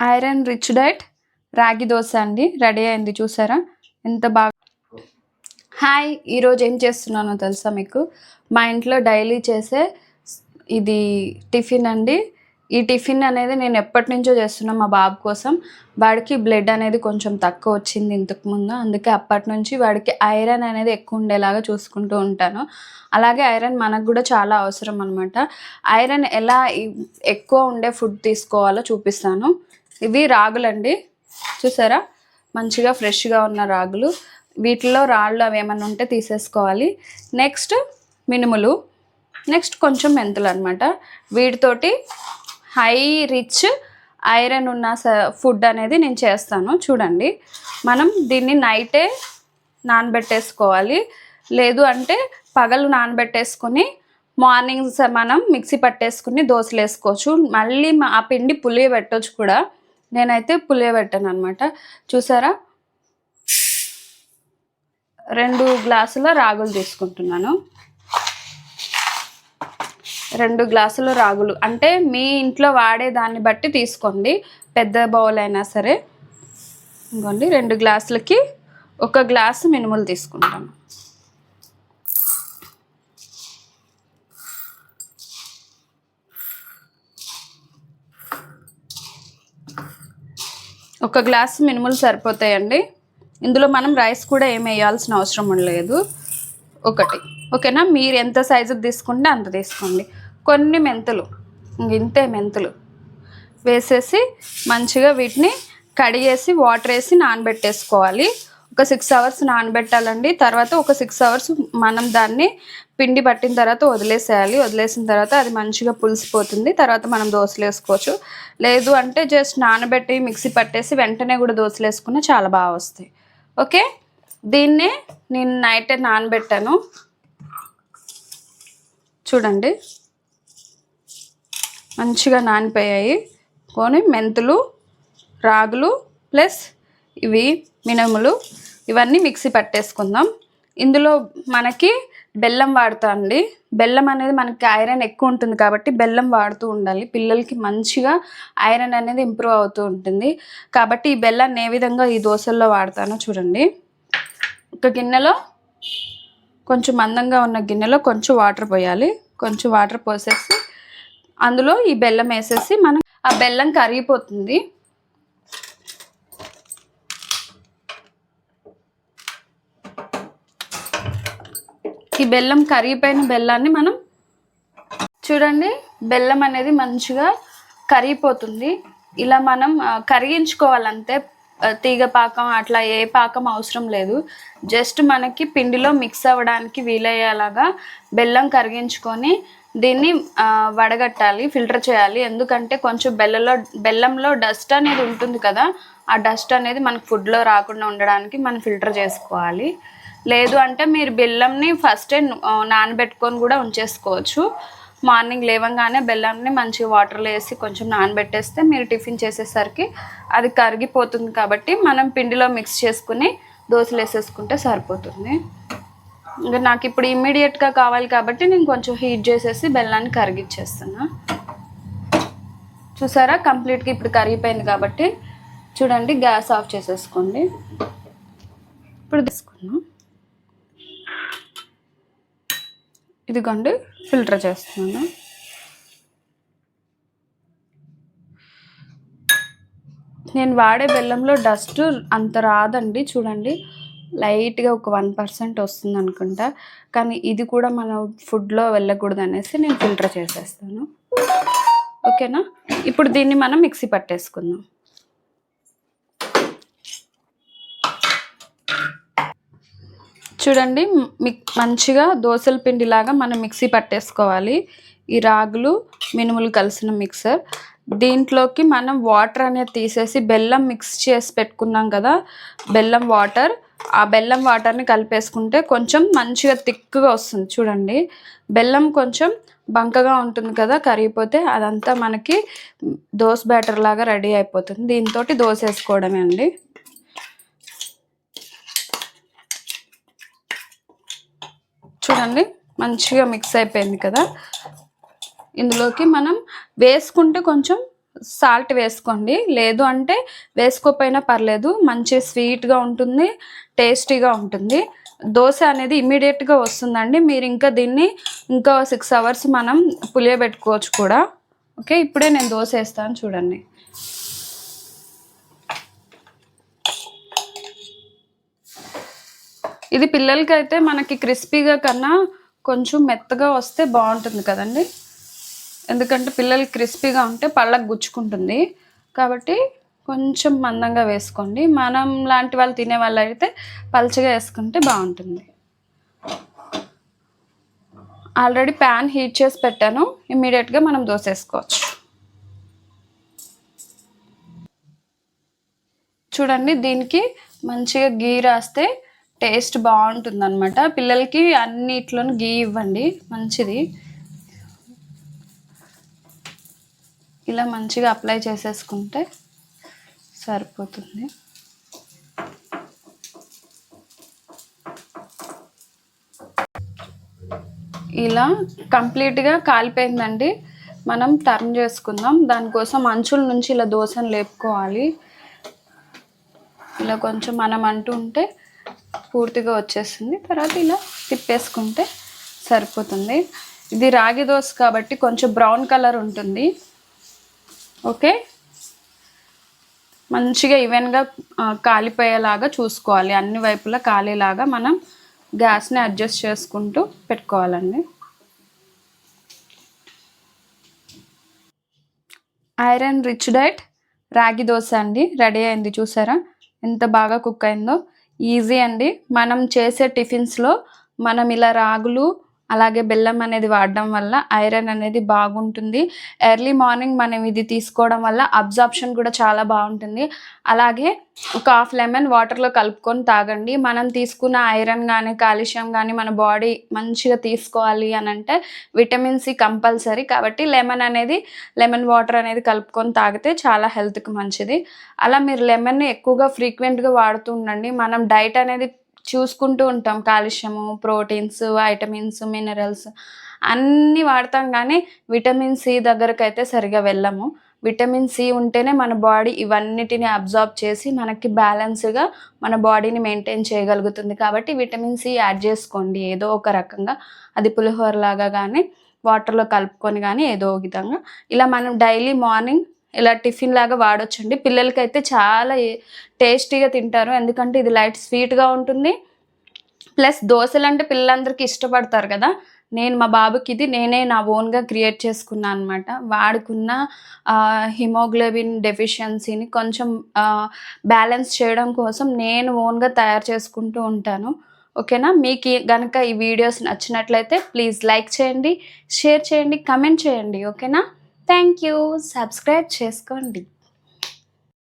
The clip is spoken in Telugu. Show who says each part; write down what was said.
Speaker 1: ఐరన్ రిచ్ డైట్ రాగి దోశ అండి. రెడీ అయింది చూసారా? ఎంత బాగా హాయ్ ఈరోజు ఏం చేస్తున్నానో తెలుసా మీకు? మా ఇంట్లో డైలీ చేసే ఇది టిఫిన్ అండి. ఈ టిఫిన్ అనేది నేను ఎప్పటి నుంచో చేస్తున్నా మా బాబు కోసం. వాడికి బ్లడ్ అనేది కొంచెం తక్కువ వచ్చింది ఇంతకుముందు అందుకే అప్పటి నుంచి వాడికి ఐరన్ అనేది ఎక్కువ ఉండేలాగా చూసుకుంటూ ఉంటాను. అలాగే ఐరన్ మనకు కూడా చాలా అవసరం అనమాట ఐరన్ ఎలా ఎక్కువ ఉండే ఫుడ్ తీసుకోవాలో చూపిస్తాను. ఇవి రాగులండి. చూసారా? మంచిగా ఫ్రెష్గా ఉన్న రాగులు. వీటిలో రాళ్ళు అవి ఏమన్నా ఉంటే తీసేసుకోవాలి. నెక్స్ట్ మినుములు. నెక్స్ట్ కొంచెం మెంతులు అనమాట వీటితోటి హై రిచ్ ఐరన్ ఉన్న ఫుడ్ అనేది నేను చేస్తాను. చూడండి. మనం దీన్ని నైటే నానబెట్టేసుకోవాలి. లేదు అంటే పగలు నానబెట్టేసుకొని మార్నింగ్ మనం మిక్సీ పట్టేసుకుని దోశలు వేసుకోవచ్చు మళ్ళీ మా- ఆ పిండి పులియ పెట్టవచ్చు కూడా. నేనైతే పులియబెట్టాను అనమాట చూసారా? రెండు గ్లాసుల రాగులు తీసుకుంటున్నాను. రెండు గ్లాసుల రాగులు. అంటే మీ ఇంట్లో వాడే దాన్ని బట్టి తీసుకోండి. పెద్ద బౌల్ అయినా సరే. ఇంకోండి రెండు గ్లాసులకి ఒక గ్లాసు మినుములు తీసుకుంటాను. ఒక గ్లాసు మినుములు సరిపోతాయండి. ఇందులో మనం రైస్ కూడా ఏం వేయాల్సిన అవసరం లేదు. ఒకటి. ఓకేనా? మీరు ఎంత సైజు తీసుకుంటే అంత తీసుకోండి. కొన్ని మెంతులు. ఇంతే మెంతులు. వేసేసి మంచిగా వీటిని కడిగేసి వాటర్ వేసి నానబెట్టేసుకోవాలి. ఒక సిక్స్ అవర్స్ నానబెట్టాలండి. తర్వాత ఒక సిక్స్ అవర్స్ మనం దాన్ని పిండి పట్టిన తర్వాత వదిలేసేయాలి. వదిలేసిన తర్వాత అది మంచిగా పులిసిపోతుంది. తర్వాత మనం దోశలు వేసుకోవచ్చు. లేదు అంటే జస్ట్ నానబెట్టి మిక్సీ పట్టేసి వెంటనే కూడా దోశలు వేసుకున్నా చాలా బాగా వస్తాయి. ఓకే? దీన్నే నేను నైట్ నానబెట్టాను. చూడండి. మంచిగా నానిపోయాయి. కొని మెంతులు రాగులు ప్లస్ ఇవి మినుములు. ఇవన్నీ మిక్సీ పట్టేసుకుందాం. ఇందులో మనకి బెల్లం వాడుతా అండి. బెల్లం అనేది మనకి ఐరన్ ఎక్కువ ఉంటుంది కాబట్టి బెల్లం వాడుతూ ఉండాలి. పిల్లలకి మంచిగా ఐరన్ అనేది ఇంప్రూవ్ అవుతూ ఉంటుంది. కాబట్టి ఈ బెల్లాన్ని ఏ విధంగా ఈ దోశల్లో వాడతానో చూడండి. ఒక గిన్నెలో కొంచెం మందంగా ఉన్న గిన్నెలో కొంచెం వాటర్ పోయాలి. కొంచెం వాటర్ పోసేసి అందులో ఈ బెల్లం వేసేసి మనం ఆ బెల్లం కరిగిపోతుంది. ఈ బెల్లం కరిగిపోయిన బెల్లాన్ని మనం చూడండి బెల్లం అనేది మంచిగా కరిగిపోతుంది. ఇలా మనం కరిగించుకోవాలంతే తీగ పాకం అట్లా ఏ పాకం అవసరం లేదు. జస్ట్ మనకి పిండిలో మిక్స్ అవ్వడానికి వీలయ్యేలాగా బెల్లం కరిగించుకొని దీన్ని వడగట్టాలి ఫిల్టర్ చేయాలి. ఎందుకంటే కొంచెం బెల్లలో బెల్లంలో డస్ట్ అనేది ఉంటుంది కదా ఆ డస్ట్ అనేది మనకు ఫుడ్లో రాకుండా ఉండడానికి మనం ఫిల్టర్ చేసుకోవాలి. లేదు అంటే మీరు బెల్లంని ఫస్టే నానబెట్టుకొని కూడా ఉంచేసుకోవచ్చు. మార్నింగ్ లేవగానే బెల్లంని మంచి వాటర్లో వేసి కొంచెం నానబెట్టేస్తే మీరు టిఫిన్ చేసేసరికి అది కరిగిపోతుంది కాబట్టి మనం పిండిలో మిక్స్ చేసుకుని దోశలు వేసేసుకుంటే సరిపోతుంది. ఇంకా నాకు ఇప్పుడు ఇమ్మీడియట్గా కావాలి కాబట్టి నేను కొంచెం హీట్ చేసేసి బెల్లాన్ని కరిగిచ్చేస్తున్నా. చూసారా? కంప్లీట్గా ఇప్పుడు కరిగిపోయింది కాబట్టి చూడండి గ్యాస్ ఆఫ్ చేసేసుకోండి. ఇప్పుడు తీసుకున్నాం ఇదిగోండి ఫిల్టర్ చేస్తున్నాను. నేను వాడే బెల్లంలో డస్ట్ అంత రాదండి చూడండి. లైట్గా ఒక వన్ పర్సెంట్ వస్తుంది అనుకుంటా. కానీ ఇది కూడా మన ఫుడ్లో వెళ్ళకూడదు అనేసి నేను ఫిల్టర్ చేసేస్తాను. ఓకేనా? ఇప్పుడు దీన్ని మనం మిక్సీ పట్టేసుకుందాం. చూడండి మిక్ మంచిగా దోసల పిండిలాగా మనం మిక్సీ పట్టేసుకోవాలి. ఈ రాగులు మినుములు కలిసిన మిక్సర్. దీంట్లోకి మనం వాటర్ అనేది తీసేసి బెల్లం మిక్స్ చేసి పెట్టుకున్నాం కదా బెల్లం వాటర్. ఆ బెల్లం వాటర్ని కలిపేసుకుంటే కొంచెం మంచిగా థిక్గా వస్తుంది చూడండి. బెల్లం కొంచెం బంకగా ఉంటుంది కదా కరిగిపోతే అదంతా మనకి దోశ బ్యాటర్ లాగా రెడీ అయిపోతుంది. దీంతో దోశ వేసుకోవడమే అండి. చూడండి మంచిగా మిక్స్ అయిపోయింది కదా. ఇందులోకి మనం వేసుకుంటే కొంచెం సాల్ట్ వేసుకోండి. లేదు అంటే వేసుకోకపోయినా పర్లేదు మంచి స్వీట్గా ఉంటుంది టేస్టీగా ఉంటుంది. దోశ అనేది ఇమీడియట్గా వస్తుందండి. మీరు ఇంకా దీన్ని ఇంకా సిక్స్ అవర్స్ మనం పులియబెట్టుకోవచ్చు కూడా. ఓకే ఇప్పుడే నేను దోశ వేస్తాను చూడండి. ఇది పిల్లలకి అయితే మనకి క్రిస్పీగా కన్నా కొంచెం మెత్తగా వస్తే బాగుంటుంది కదండి. ఎందుకంటే పిల్లలు క్రిస్పీగా ఉంటే పళ్ళకు గుచ్చుకుంటుంది. కాబట్టి కొంచెం మందంగా వేసుకోండి. మనం లాంటి వాళ్ళు తినే వాళ్ళు అయితే పల్చగా వేసుకుంటే బాగుంటుంది. ఆల్రెడీ ప్యాన్ హీట్ చేసి పెట్టాను. ఇమ్మీడియట్గా మనం దోశ వేసుకోవచ్చు చూడండి దీనికి మంచిగా గీ రాస్తే టేస్ట్ బాగుంటుంది అనమాట పిల్లలకి అన్నిట్లోనూ గీ ఇవ్వండి. మంచిది. ఇలా మంచిగా అప్లై చేసేసుకుంటే సరిపోతుంది. ఇలా కంప్లీట్గా కాలిపోయిందండి. మనం టర్న్ చేసుకుందాం. దానికోసం అంచుల నుంచి ఇలా దోశను లేపుకోవాలి. ఇలా కొంచెం మనం అంటూ ఉంటే పూర్తిగా వచ్చేస్తుంది. తర్వాత ఇలా తిప్పేసుకుంటే సరిపోతుంది. ఇది రాగి దోశ కాబట్టి కొంచెం బ్రౌన్ కలర్ ఉంటుంది. ఓకే? మంచిగా ఈవెన్గా కాలిపోయేలాగా చూసుకోవాలి. అన్ని వైపులా కాలేలాగా మనం గ్యాస్ని అడ్జస్ట్ చేసుకుంటూ పెట్టుకోవాలండి. ఐరన్ రిచ్ డైట్ రాగి దోశ అండి. రెడీ అయింది చూసారా? ఎంత బాగా కుక్ అయిందో. ఈజీ అండి. మనం చేసే టిఫిన్స్లో మనం ఇలా రాగులు అలాగే బెల్లం అనేది వాడడం వల్ల ఐరన్ అనేది బాగుంటుంది. ఎర్లీ మార్నింగ్ మనం ఇది తీసుకోవడం వల్ల అబ్జార్ప్షన్ కూడా చాలా బాగుంటుంది. అలాగే ఒక హాఫ్ లెమన్ వాటర్లో కలుపుకొని తాగండి. మనం తీసుకున్న ఐరన్ కానీ కాల్షియం కానీ మన బాడీ మంచిగా తీసుకోవాలి అని అంటే విటమిన్ సి కంపల్సరీ. కాబట్టి లెమన్ అనేది లెమన్ వాటర్ అనేది కలుపుకొని తాగితే చాలా హెల్త్కి మంచిది. అలా మీరు లెమన్ని ఎక్కువగా ఫ్రీక్వెంట్గా వాడుతూ ఉండండి. మనం డైట్ అనేది చూసుకుంటూ ఉంటాం. కాల్షియము ప్రోటీన్స్ వైటమిన్స్ మినరల్స్ అన్నీ వాడతాం. కానీ విటమిన్ సి దగ్గరకు అయితే సరిగా వెళ్ళము. విటమిన్ సి ఉంటేనే మన బాడీ ఇవన్నిటిని అబ్జార్బ్ చేసి మనకి బ్యాలెన్స్గా మన బాడీని మెయింటైన్ చేయగలుగుతుంది. కాబట్టి విటమిన్ సి యాడ్ చేసుకోండి. ఏదో ఒక రకంగా. అది పులిహోర లాగా కానీ వాటర్లో కలుపుకొని కానీ ఏదో ఒక విధంగా. ఇలా మనం డైలీ మార్నింగ్ ఇలా టిఫిన్ లాగా వాడొచ్చండి. పిల్లలకైతే చాలా టేస్టీగా తింటారు. ఎందుకంటే ఇది లైట్ స్వీట్గా ఉంటుంది. ప్లస్ దోశలు అంటే పిల్లలందరికీ ఇష్టపడతారు కదా. నేను మా బాబుకి ఇది నేనే నా ఓన్గా క్రియేట్ చేసుకున్నాను అనమాట వాడుకున్న హిమోగ్లోబిన్ డెఫిషియన్సీని కొంచెం బ్యాలెన్స్ చేయడం కోసం నేను ఓన్గా తయారు చేసుకుంటూ ఉంటాను. ఓకేనా? మీకు గనక ఈ వీడియోస్ నచ్చినట్లయితే ప్లీజ్ లైక్ చేయండి షేర్ చేయండి కమెంట్ చేయండి. ఓకేనా? Thank you. సబ్స్క్రైబ్ చేసుకోండి.